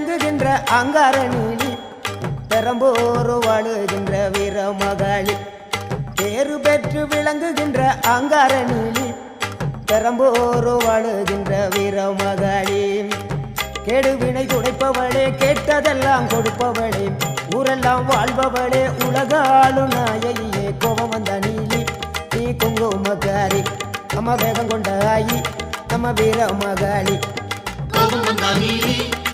விளங்குகின்ற அங்கார நீலி பெரம்போரு வாழுகின்ற வீரமகாளி. பேறு பெற்று விளங்குகின்ற அங்கார நீலி பெரம்போரு வாழுகின்ற வீரமகாளி. கெடுவினை துடைப்பவளே கேட்டதெல்லாம் கொடுப்பவளே ஊரெல்லாம் வாழ்பவளே உலகாலும் நாயையே கோபம் வந்த நீலி நீ குங்குமக்காரி நம்ம வேகம் கொண்ட ஆயி நம்ம வீர மகாளி கோபம் வந்த நீலி